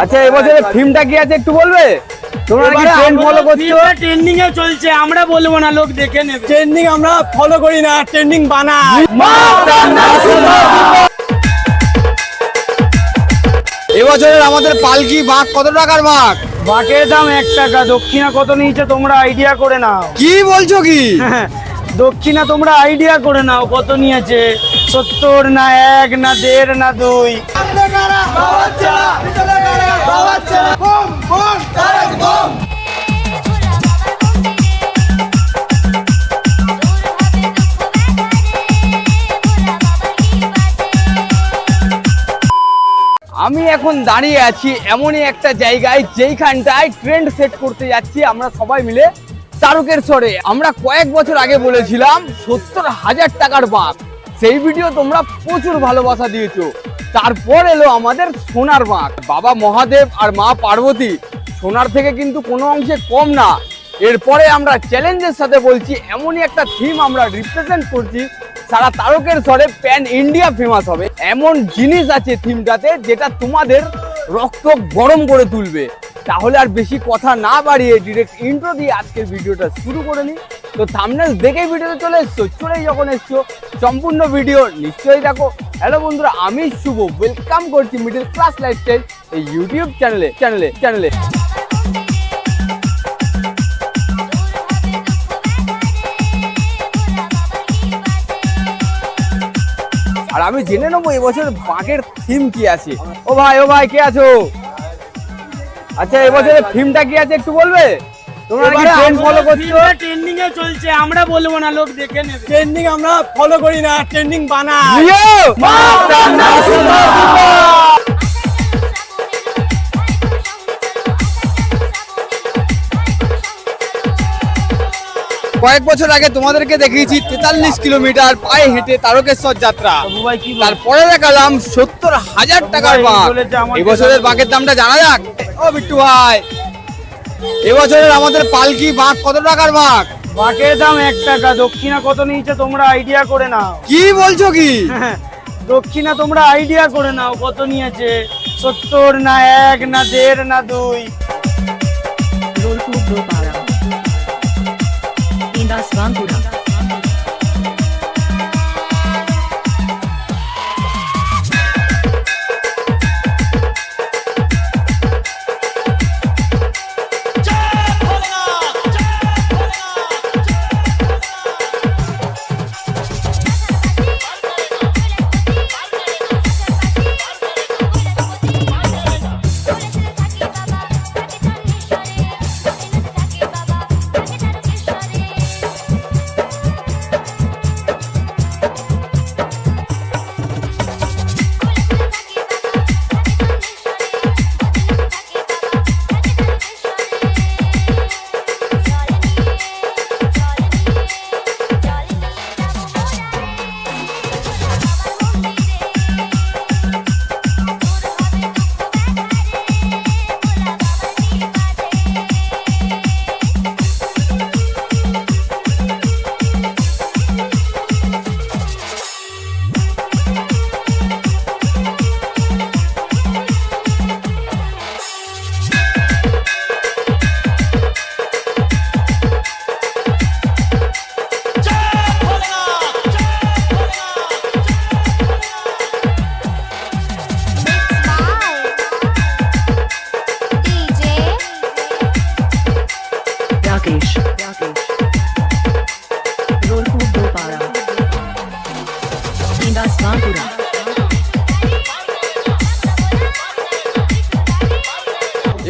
আচ্ছা এবছরের থিমটা কি আছে একটু বলবে? তোমরা কি ট্রেন্ড ফলো করছ? ট্রেন্ডিং এ চলছে আমরা বলব না লোক দেখে নেবে। ট্রেন্ডিং আমরা ফলো করি না ট্রেন্ডিং বানাই। এবছরের আমাদের পালকি বাঘ কত টাকার বাঘ? বাঘের দাম এক টাকা দক্ষিণা কত নিয়েছে তোমরা আইডিয়া করে নাও। কি বলছো কি? দক্ষিণা তোমরা আইডিয়া করে নাও কত নিয়েছে। সত্তর না এক, না দেড়, না দুই। আমি এখন দাঁড়িয়ে আছি এমনই একটা জায়গায় যেইখানটায় ট্রেন্ড সেট করতে যাচ্ছি আমরা সবাই মিলে তারকের স্বরে আমরা কয়েক বছর আগে বলেছিলাম, সত্তর হাজার টাকার বাঘ সেই ভিডিও তোমরা প্রচুর ভালোবাসা দিয়েছ। তারপর এলো আমাদের সোনার বাঘ। বাবা মহাদেব আর মা পার্বতী। সোনার থেকে কিন্তু কোনো অংশে কম না। এরপরে আমরা চ্যালেঞ্জের সাথে বলছি, এমনই একটা থিম আমরা রিপ্রেজেন্ট করছি। সারা তারকের স্বরে প্যান ইন্ডিয়া ফেমাস হবে। এমন জিনিস আছে থিমটাতে যেটা তোমাদের রক্ত গরম করে তুলবে। তাহলে আর বেশি কথা না বাড়িয়ে ডিরেক্ট ইন্ট্রো দিয়ে আজকের ভিডিওটা শুরু করে নিই। তো থামনেল দেখেই ভিডিওতে চলে এসছো, চলেই যখন এসছো, সম্পূর্ণ ভিডিও নিশ্চয়ই দেখো। হ্যালো বন্ধুরা, আমি শুভ ওয়েলকাম করছি মিডিল ক্লাস লাইফস্টাইল এই ইউটিউব চ্যানেলে চ্যানেলে চ্যানেলে আর আমি জেনে নেব এবছর বাঘের থিম কি আছে। ও ভাই ও ভাই, কে আছো? আচ্ছা এবছরের থিমটা কি আছে একটু বলবে? তোমরা কি ট্রেন্ড ফলো করছ? ট্রেন্ডিং এ চলছে আমরা বলব না লোক দেখে নেবে। ট্রেন্ডিং আমরা ফলো করি না ট্রেন্ডিং বানাই। কয়েক বছর আগে তোমাদেরকে দেখিয়েছি তেতাল্লিশ কিলোমিটার পায়ে হেঁটে তারকেশ্বর যাত্রা? তারপরে দেখালাম সত্তর হাজার টাকার আমাদের এবছরের বাঘের দামটা জানা যাক। ও বিট্টু ভাই। এবছরের আমাদের পালকি বাঘ কত টাকার বাঘ? বাঘের দাম এক টাকা দক্ষিণা কত নিয়েছে তোমরা আইডিয়া করে নাও। কি বলছো কি? দক্ষিণা তোমরা আইডিয়া করে নাও কত নিয়েছে। সত্তর না এক না দেড় না দুই। Indas.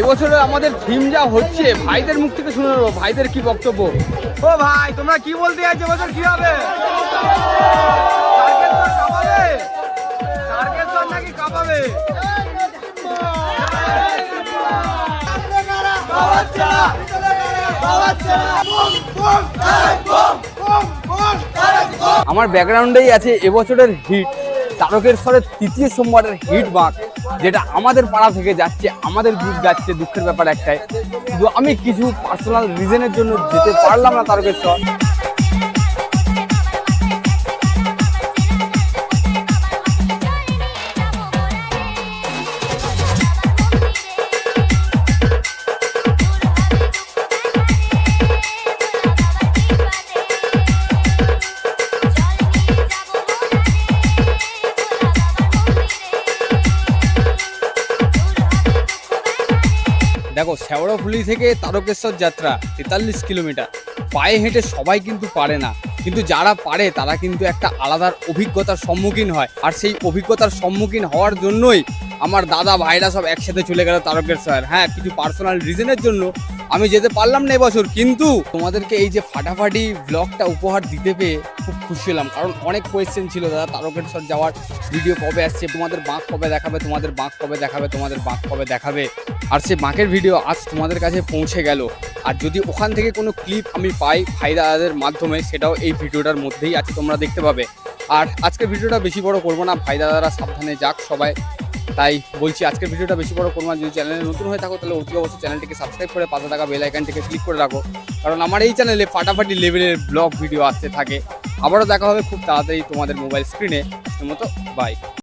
এবছরে আমাদের থিম যা হচ্ছে ভাইদের মুখ থেকে শুনে নেব ভাইদের কি বক্তব্য? ও ভাই তোমরা কি বলতে চাইছো? এবছর কি হবে? আমার ব্যাকগ্রাউন্ডেই আছে এবছরের হিট তারকের স্বরের তৃতীয় সোমবারের হিট বাঁক যেটা আমাদের পাড়া থেকে যাচ্ছে, আমাদের গ্রুপ যাচ্ছে, দুঃখের ব্যাপার একটাই। শুধু আমি কিছু পার্সোনাল রিজনের জন্য যেতে পারলাম না তারকেশ্বর। দেখো শ্যাওড়াফুলি থেকে তারকেশ্বর যাত্রা, তেতাল্লিশ কিলোমিটার। পায়ে হেঁটে সবাই কিন্তু পারে না। কিন্তু যারা পারে, তারা কিন্তু একটা আলাদার অভিজ্ঞতার সম্মুখীন হয়। আর সেই অভিজ্ঞতার সম্মুখীন হওয়ার জন্যই আমার দাদা, ভাইরা সব একসাথে চলে গেল তারকেশ্বর। হ্যাঁ কিছু পার্সোনাল রিজনের জন্য আমি যেতে পারলাম না এবছর, কিন্তু তোমাদেরকে এই যে ফাটাফাটি ব্লগটা উপহার দিতে পেয়ে খুব খুশি হলাম। কারণ অনেক কোয়েশ্চেন ছিল, দাদা। তারকেশ্বর যাওয়ার ভিডিও কবে আসছে, তোমাদের বাঁক কবে দেখাবে, তোমাদের বাঁক কবে দেখাবে, তোমাদের বাঁক কবে দেখাবে? আর সে বাঁকের ভিডিও আজ তোমাদের কাছে পৌঁছে গেল। আর যদি ওখান থেকে কোনো ক্লিপ আমি পাই ভাই দাদাদের মাধ্যমে, সেটাও এই ভিডিওটার মধ্যেই আছে তোমরা দেখতে পাবে। আর আজকে ভিডিওটা বেশি বড় করব না, ভাই দাদারা সাবধানে যাক সবাই। তাই বলছি আজকের ভিডিওটা বেশি বড় করব যদি চ্যানেলে নতুন হয়ে থাকো, তাহলে অতি অবশ্যই চ্যানেলটিকে সাবস্ক্রাইব করে পাশে থাকা বেল আইকনটিকে ক্লিক করে রাখো। কারণ আমার এই চ্যানেলে ফাটাফাটি লেভেলের ব্লগ ভিডিও আসতে থাকে। আবারও দেখা হবে খুব তাড়াতাড়ি তোমাদের মোবাইল স্ক্রিনে মতো বাই